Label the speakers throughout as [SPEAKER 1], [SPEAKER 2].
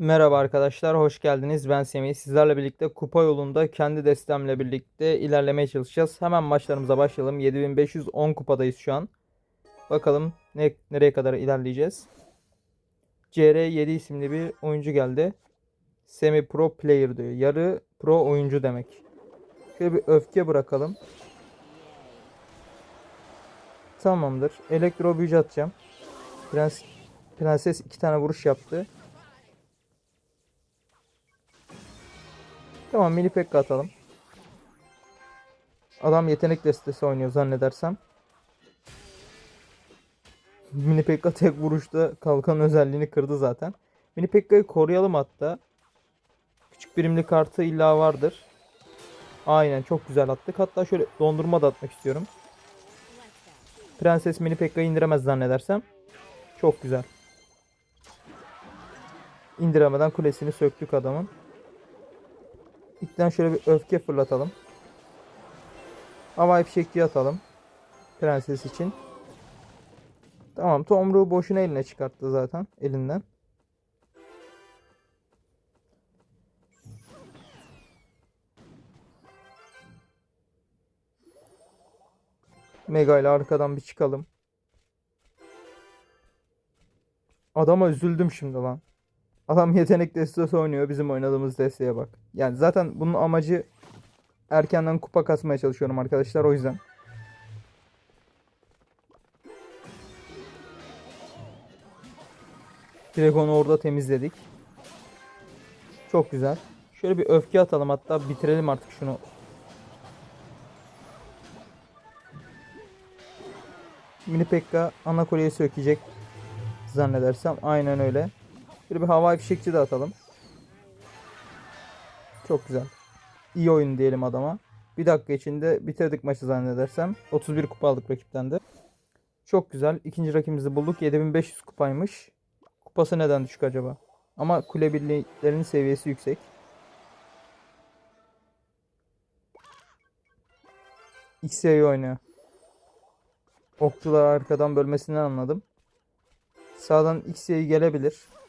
[SPEAKER 1] Merhaba arkadaşlar, hoş geldiniz. Ben Semih. Sizlerle birlikte kupa yolunda kendi destemle birlikte ilerlemeye çalışacağız. Hemen maçlarımıza başlayalım. 7510 kupadayız şu an. Bakalım ne, nereye kadar ilerleyeceğiz. CR7 isimli bir oyuncu geldi. Semi Pro Player diyor. Yarı pro oyuncu demek. Şöyle bir öfke bırakalım. Tamamdır. Elektro büyücü atacağım. Prens, prenses iki tane vuruş yaptı. Tamam mini pekka atalım. Adam yetenek destesi oynuyor zannedersem. Mini pekka tek vuruşta kalkan özelliğini kırdı zaten. Mini pekka'yı koruyalım hatta. Küçük birimli kartı illa vardır. Aynen çok güzel attık. Hatta şöyle dondurma da atmak istiyorum. Prenses mini pekka'yı indiremez zannedersem. Çok güzel. İndiremeden kulesini söktük adamın. İlkten şöyle bir öfke fırlatalım. Havai fişekçi atalım. Prenses için. Tamam Tomruğu boşuna eline çıkarttı zaten. Elinden. Mega ile arkadan bir çıkalım. Adama üzüldüm şimdi lan. Adam yetenek destesi oynuyor. Bizim oynadığımız desteğe bak. Yani zaten bunun amacı erkenden kupa kasmaya çalışıyorum arkadaşlar o yüzden. Direkt onu orada temizledik. Çok güzel. Şöyle bir öfke atalım hatta bitirelim artık şunu. Mini Pekka ana kuleyi sökecek zannedersem. Aynen öyle. Şöyle bir havai fişekçi de atalım. Çok güzel. İyi oyun diyelim adama. Bir dakika içinde bitirdik maçı zannedersem. 31 kupa aldık rakipten de. Çok güzel. İkinci rakibimizi bulduk. 7500 kupaymış. Kupası neden düşük acaba? Ama kule birliklerinin seviyesi yüksek. XY'yi oynuyor. Okçular arkadan bölmesinden anladım. Sağdan XY'yi gelebilir.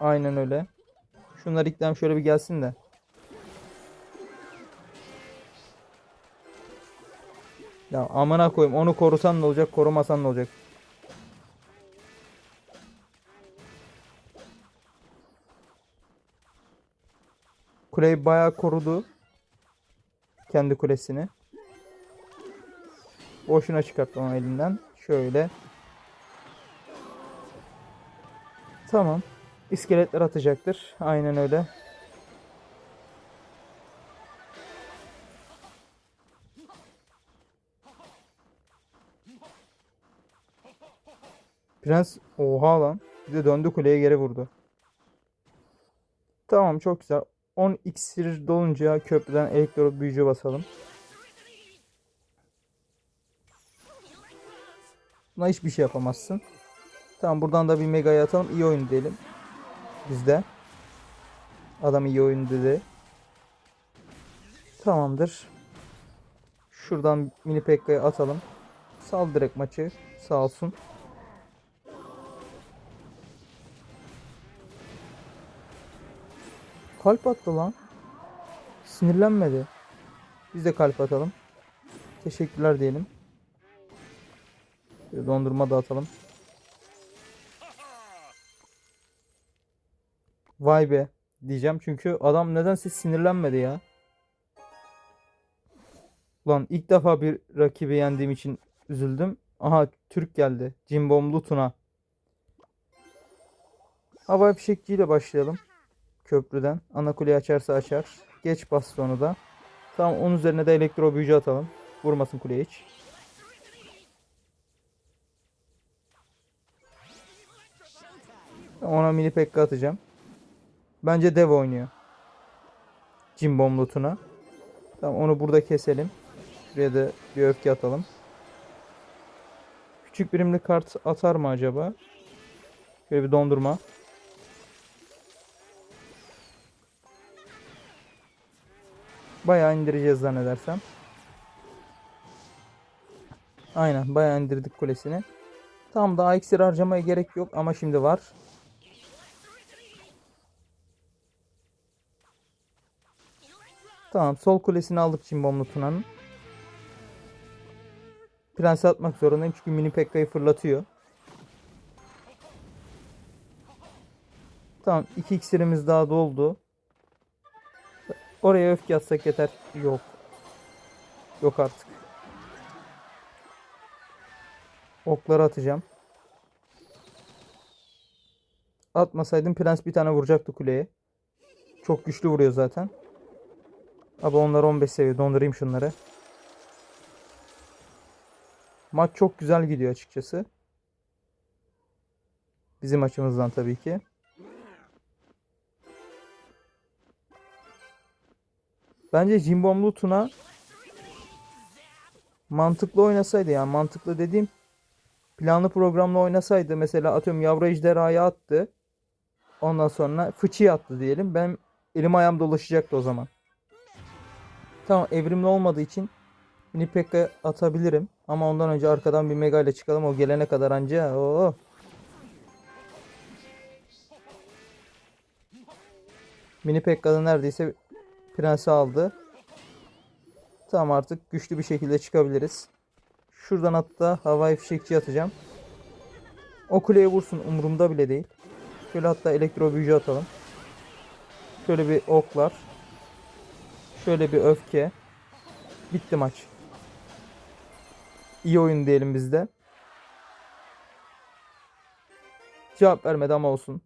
[SPEAKER 1] Aynen öyle. Şunlar ikram şöyle bir gelsin de. Ya amına koyayım onu korusan ne olacak korumasan ne olacak. Kuleyi bayağı korudu. Kendi kulesini. Boşuna çıkarttı onu elinden. Şöyle. Tamam. İskeletler atacaktır. Aynen öyle. Prens oha lan. Bir de döndü kuleye geri vurdu. Tamam çok güzel. 10 iksir dolunca köprüden elektro büyücü basalım. Buna hiçbir şey yapamazsın. Tamam buradan da bir mega atalım. İyi oyun diyelim. Bizde. Adam iyi oyun dedi. Tamamdır. Şuradan mini pekka'yı atalım. Sal direkt maçı. Sağ olsun. Kalp attı lan. Sinirlenmedi. Biz de kalp atalım. Teşekkürler diyelim. Bir dondurma da Vay be diyeceğim çünkü adam nedense sinirlenmedi ya. Ulan ilk defa bir rakibi yendiğim için üzüldüm. Aha Türk geldi. Cimbomlu Tuna. Hava fişekçiyle başlayalım. Köprüden. Ana kuleyi açarsa açar. Geç bastı onu da. Tamam onun üzerine de elektro büyücü atalım. Vurmasın kuleye hiç. Ona mini pekka atacağım. Bence dev oynuyor. Cimbom lootuna. Tamam onu burada keselim. Şuraya da bir öfke atalım. Küçük birimli kart atar mı acaba? Şöyle bir dondurma. Bayağı indireceğiz zannedersem. Aynen bayağı indirdik kulesini. Tam daha iksir harcamaya gerek yok ama şimdi var. Tamam sol kulesini aldık Cimbomlu Tuna'nın. Prensi atmak zorundayım çünkü mini Pekka'yı fırlatıyor. Tamam iki iksirimiz daha doldu. Oraya öfke atsak yeter. Yok. Yok artık. Okları atacağım. Atmasaydım prens bir tane vuracaktı kuleye. Çok güçlü vuruyor zaten. Abi onlar 15 seviye. Dondurayım şunları. Maç çok güzel gidiyor açıkçası. Bizim açımızdan tabii ki. Bence Jimbomlu Tuna mantıklı oynasaydı yani mantıklı dediğim planlı programla oynasaydı mesela atıyorum yavru ejderhayı attı. Ondan sonra fıçıyı attı diyelim. Ben elim ayağım dolaşacaktı o zaman. Tamam evrimli olmadığı için mini Pekka atabilirim. Ama ondan önce arkadan bir mega ile çıkalım. O gelene kadar anca. Oo. Mini Pekka'da neredeyse prensi aldı. Tamam artık güçlü bir şekilde çıkabiliriz. Şuradan hatta havai fişekçi atacağım. O kuleye vursun umurumda bile değil. Şöyle hatta elektro büyücü atalım. Şöyle bir oklar. Şöyle bir öfke. Bitti maç. İyi oyun diyelim biz de. Cevap vermedi ama olsun.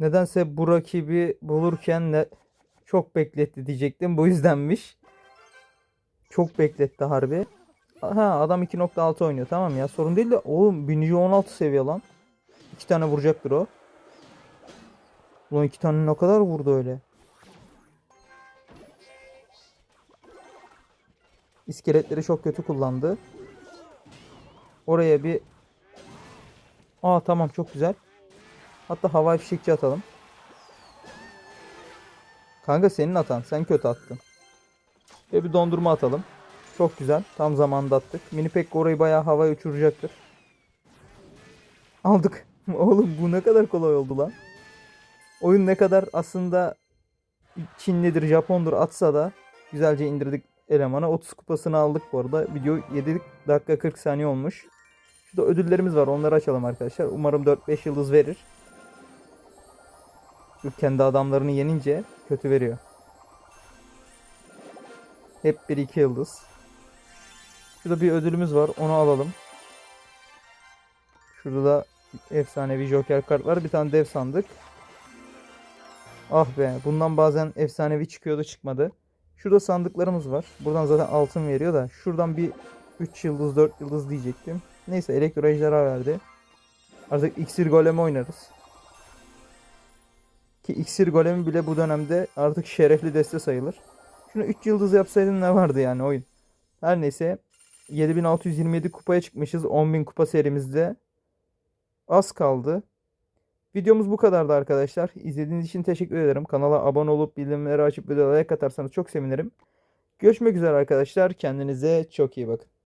[SPEAKER 1] Nedense bu rakibi bulurken ne çok bekletti diyecektim. Bu yüzdenmiş. Çok bekletti harbi. Ha adam 2.6 oynuyor tamam ya sorun değil de oğlum 1116 seviye lan. İki tane vuracaktır o. Ulan iki tane ne kadar vurdu öyle. İskeletleri çok kötü kullandı. Oraya bir Aa tamam çok güzel. Hatta havai fişekçi atalım. Kanka senin atan. Sen kötü attın. Ve bir dondurma atalım. Çok güzel. Tam zamanında attık. Mini Pekka orayı bayağı havaya uçuracaktır. Aldık. Oğlum bu ne kadar kolay oldu lan. Oyun ne kadar aslında Çinlidir, Japondur atsa da güzelce indirdik elemana. 30 kupasını aldık bu arada. Video 7 dakika 40 saniye olmuş. Şurada ödüllerimiz var. Onları açalım arkadaşlar. Umarım 4-5 yıldız verir. Şu kendi adamlarını yenince kötü veriyor. Hep 1-2 yıldız. Şurada bir ödülümüz var. Onu alalım. Şurada da efsanevi joker kart var. Bir tane dev sandık. Ah be. Bundan bazen efsanevi çıkıyordu çıkmadı. Şurada sandıklarımız var. Buradan zaten altın veriyor da. Şuradan bir 3 yıldız 4 yıldız diyecektim. Neyse elektro ejderha verdi. Artık iksir golemi oynarız. Ki iksir golemi bile bu dönemde artık şerefli deste sayılır. Şunu 3 yıldız yapsaydım ne vardı yani oyun. Her neyse 7627 kupaya çıkmışız 10.000 kupa serimizde. Az kaldı. Videomuz bu kadardı arkadaşlar. İzlediğiniz için teşekkür ederim. Kanala abone olup bildirimleri açıp videoya like atarsanız çok sevinirim. Görüşmek üzere arkadaşlar. Kendinize çok iyi bakın.